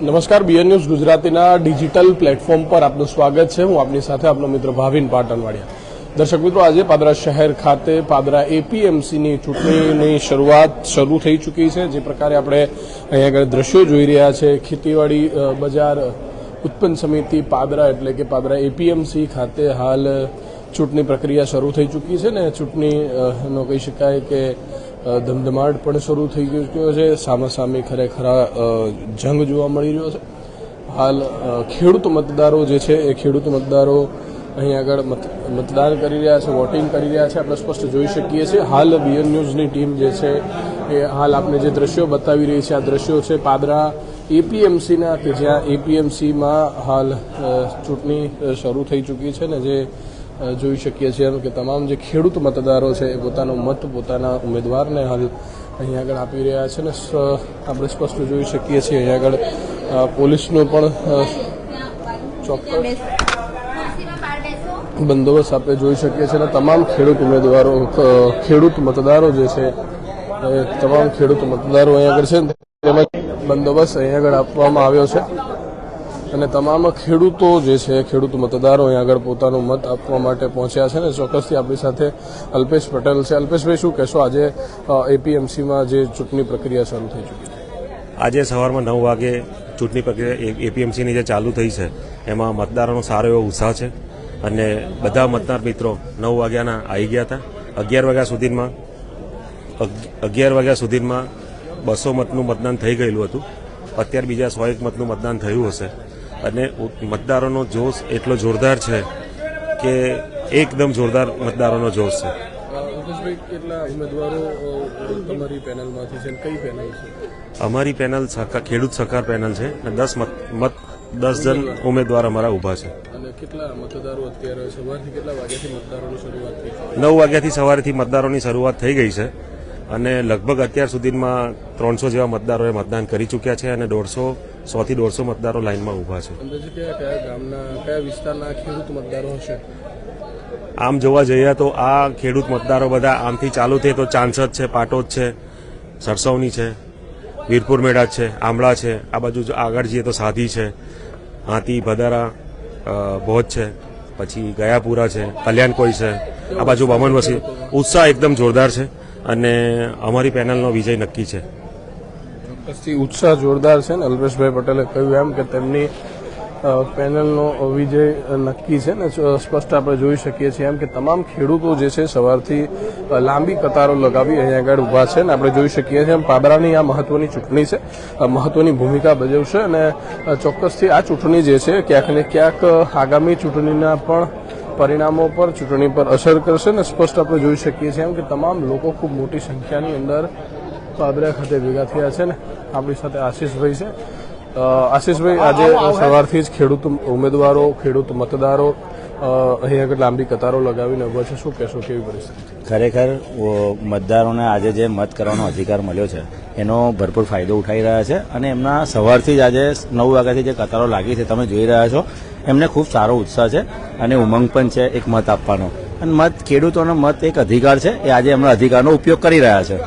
નમસ્કાર BN news ગુજરાતીના digital platform પર આપનું સ્વાગત છે. હું આપની સાથે આપનો મિત્ર ભાવિન પાટણવાડિયા દર્શક મિત્રો આજે પાદરા શહેર ખાતે પાદરા એપીએમસીની ચૂંટણીની શરૂઆત શરૂ થઈ ચૂકી છે. જે પ્રકારે આપણે અહીંયા આગળ દ્રશ્યો જોઈ રહ્યા છે. ખેતીવાડી બજાર ઉત્પન્ન સમિતિ પાદરા એટલે કે પાદરા એપીએમસી ખાતે હાલ ચૂંટણી પ્રક્રિયા શરૂ થઈ ચૂકી છે ને ચૂંટણી અ, કહી શકાય કે ધમધમાટ પણ શરૂ થઈ ગયો છે સામસામે ખરેખર જંગ જોવા મળી રહ્યો છે. હાલ ખેડૂત મતદારો જે છે, એ ખેડૂત મતદારો અહીં આગળ મત, મતદાન કરી રહ્યા છે, વોટિંગ કરી રહ્યા છે, આપણે સ્પષ્ટ જોઈ શકીએ છીએ. હાલ બીએન ન્યૂઝની ટીમ જે છે, એ હાલ આપણે જે દ્રશ્યો બતાવી રહી છે, આ દ્રશ્યો છે પાદરા એપીએમસીના, કે જ્યાં એપીએમસીમાં હાલ ચૂંટણી શરૂ થઈ ચૂકી છે ને જે જોઈ શકીએ છીએ કે તમામ જે ખેડૂત મતદારો છે એ પોતાનો મત, પોતાના ઉમેદવારને હાલ અહીં આગળ આપી રહ્યા છે ને આપણે સ્પષ્ટ જોઈ શકીએ છીએ અહીં આગળ પોલીસનો પણ ચોક્કસ બંદોબસ્ત આપણે જોઈ શકીએ છીએ અને તમામ ખેડૂત ઉમેદવારો ખેડૂત મતદારો જે છે તમામ ખેડૂત મતદારો અહીં આગળ છે. તેમજ બંદોબસ્ત અહીં આગળ આપવામાં આવ્યો છે. અને તમામ ખેડૂતો જે છે, ખેડૂત મતદારો અહીં આગળ પોતાનો મત આપવા માટે પહોંચ્યા છે ને ચોક્કસથી આપણી સાથે અલ્પેશ પટેલ છે. અલ્પેશભાઈ, શું કહેશો? આજે એપીએમસીમાં જે ચૂંટણી પ્રક્રિયા શરૂ થઈ ચૂકી આજે સવારમાં નવ વાગે ચૂંટણી પ્રક્રિયા એપીએમસીની જે ચાલુ થઈ છે, એમાં મતદારોનો સારો એવો ઉત્સાહ છે અને બધા મતદાર મિત્રો નવ વાગ્યાના આવી ગયા હતા. અગિયાર વાગ્યા સુધીમાં, અગ- અગિયાર વાગ્યા સુધીમાં બસો મતનું મતદાન થઈ ગયેલું હતું. અત્યારે બીજા સો એક મતનું મતદાન થયું હશે. અને મતદારોનો જોશ એટલો જોરદાર છે કે એકદમ જોરદાર મતદારોનો જોશ છે. અમારી પેનલ ખેડૂત સહકાર પેનલ છે અને દસ મત દસ જણ ઉમેદવાર અમારા થઈ છે. નવ વાગ્યાથી સવારેથી મતદારોની શરૂઆત થઈ ગઈ છે. અને લગભગ અત્યાર સુધીમાં ત્રણસો જેવા મતદારોએ મતદાન કરી ચૂક્યા છે અને દોઢસો સોથી દોઢસો મતદારો લાઇનમાં ઊભા છે. આમ જોવા જઈએ તો આ ખેડૂત મતદારો બધા આમથી ચાલુ થઈ તો ચાંસદ છે પાટોદ છે સરસવની છે વીરપુર મેળા છે આંબળા છે આ બાજુ જો આગળ જઈએ તો સાધી છે હાથી ભદારા ભોજ છે પછી ગયાપુરા છે કલ્યાણકોઈ છે આ બાજુ બમન વસી ઉત્સાહ એકદમ જોરદાર છે. અને અમારી પેનલનો વિજય નક્કી છે. ચોક્કસથી ઉત્સાહ જોરદાર છે ને. અલ્પેશભાઈ પટેલે કહ્યું એમ કે તેમની પેનલનો વિજય નક્કી છે ને. સ્પષ્ટ આપણે જોઈ શકીએ છીએ એમ કે તમામ ખેડૂતો જે છે સવારથી લાંબી કતારો લગાવી અહીંયા આગળ ઊભા છે ને. આપણે જોઈ શકીએ છીએ એમ પાદરાની આ મહત્વની ચૂંટણી છે. મહત્વની ભૂમિકા ભજવશે અને ચોક્કસથી આ ચૂંટણી જે છે ક્યાંક ને ક્યાંક આગામી ચૂંટણીના પણ પરિણામો પર ચૂંટણી પર અસર કરશે ને સ્પષ્ટ આપણે જોઈ શકીએ છીએ એમ કે તમામ લોકો ખૂબ મોટી સંખ્યાની અંદર પાદરા ખાતે ભેગા થયા છે ને. આપણી સાથે આશીષભાઈ છે. આશિષભાઈ આજે સવારથી જ ખેડૂત ઉમેદવારો ખેડૂત મતદારો અહીં આગળ લાંબી કતારો લગાવીને ઊભા છે. શું કહેશો કેવી પરિસ્થિતિ? ખરેખર મતદારોને આજે જે મત કરવાનો અધિકાર મળ્યો છે એનો ભરપૂર ફાયદો ઉઠાવી રહ્યા છે અને એમના સવારથી જ આજે નવ વાગ્યાથી જે કતારો લાગી છે તમે જોઈ રહ્યા છો એમને ખૂબ સારો ઉત્સાહ છે. અને ઉમંગ પણ છે એક મત આપવાનો. અને મત ખેડૂતોનો મત એક અધિકાર છે એ આજે એમના અધિકારનો ઉપયોગ કરી રહ્યા છે.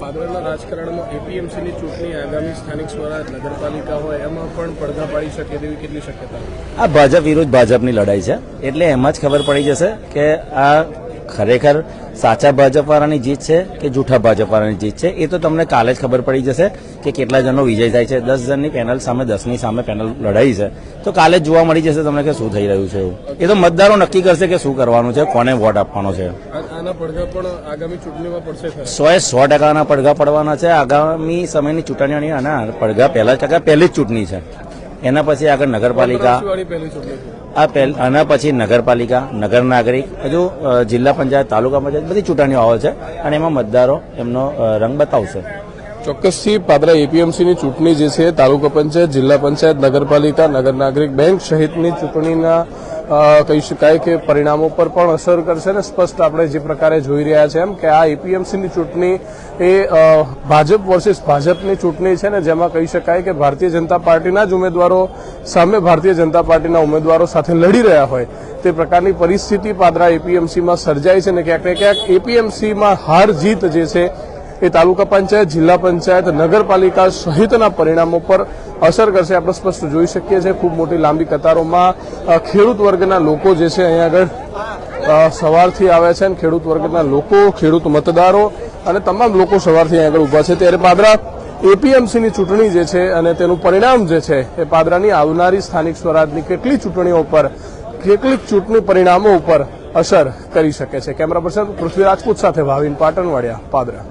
પાદરાના રાજકારણમાં એપીએમસીની ચૂંટણી આગામી સ્થાનિક સ્વરાજ નગરપાલિકા હોય એમાં પણ પડઘા પાડી શકે તેવી કેટલી શક્યતા? આ ભાજપ વિરુદ્ધ ભાજપની લડાઈ છે. એટલે એમાં જ ખબર પડી જશે કે આ ખરેખર સાચા ભાજપવાળાની જીત છે કે જૂઠા ભાજપવાળાની જીત છે? એ તો તમને કાલે જ ખબર પડી જશે કે કેટલા જણનો વિજય થાય છે. દસ જણની પેનલ સામે દસની સામે પેનલ લડાઈ છે. તો કાલે જ જોવા મળી જશે તમને કે શું થઈ રહ્યું છે એવું. એ તો મતદારો નક્કી કરશે કે શું કરવાનું છે કોને વોટ આપવાનો છે. આ- આના પડઘા પણ આગામી ચૂંટણીમાં પડશે ખરા. સો એ સો ટકાના પડઘા પડવાના છે. આગામી સમયની ચૂંટણીઓની આના પડઘા પહેલા ટકા પહેલી જ ચૂંટણી છે. એના પછી આગળ નગરપાલિકા આ પહેલ, આના પછી નગરપાલિકા, નગર નાગરિક હજુ જિલ્લા પંચાયત, તાલુકા પંચાયત બધી ચૂંટણીઓ આવે છે અને એમાં મતદારો એમનો રંગ બતાવશે. ચોક્કસથી પાદરા એપીએમસીની ચૂંટણી જે છે, તાલુકા પંચાયત, જિલ્લા પંચાયત, નગરપાલિકા, નગર નાગરિક, બેંક સહિતની ચૂંટણીના કહી શકાય કે પરિણામો પર પણ અસર કરશે ને સ્પષ્ટ આપણે જે પ્રકારે જોઈ રહ્યા છે એમ કે આ એપીએમસીની ચૂંટણી એ ભાજપ વર્સિસ ભાજપની ચૂંટણી છે ને જેમાં કહી શકાય કે ભારતીય જનતા પાર્ટીના જ ઉમેદવારો સામે ભારતીય જનતા પાર્ટીના ઉમેદવારો સાથે લડી રહ્યા હોય. તે પ્રકારની પરિસ્થિતિ પાદરા એપીએમસીમાં સર્જાય છે ને ક્યાંક ને ક્યાંક એપીએમસીમાં હાર જીત જે છે એ તાલુકા પંચાયત, જિલ્લા પંચાયત, નગરપાલિકા સહિતના પરિણામો પર અસર કરશે. આપણે સ્પષ્ટ જોઈ શકીએ છીએ, ખૂબ મોટી લાંબી કતારોમાં ખેડૂત વર્ગના લોકો જે છે અહીંયા આગળ સવારથી આવ્યા છે અને ખેડૂત વર્ગના લોકો, ખેડૂત મતદારો અને તમામ લોકો સવારથી અહીંયા આગળ ઊભા છે. ત્યારે પાદરા એપીએમસીની ચૂંટણી જે છે અને તેનું પરિણામ જે છે, એ પાદરાની આવનારી સ્થાનિક સ્વરાજની કેટલી ચૂંટણીઓ પર, કેટલીક ચૂંટણી પરિણામો ઉપર અસર કરી શકે છે. કેમેરા પર્સન પૃથ્વી રાજપૂત સાથે ભાવિન પાટણવાડિયા, પાદરા.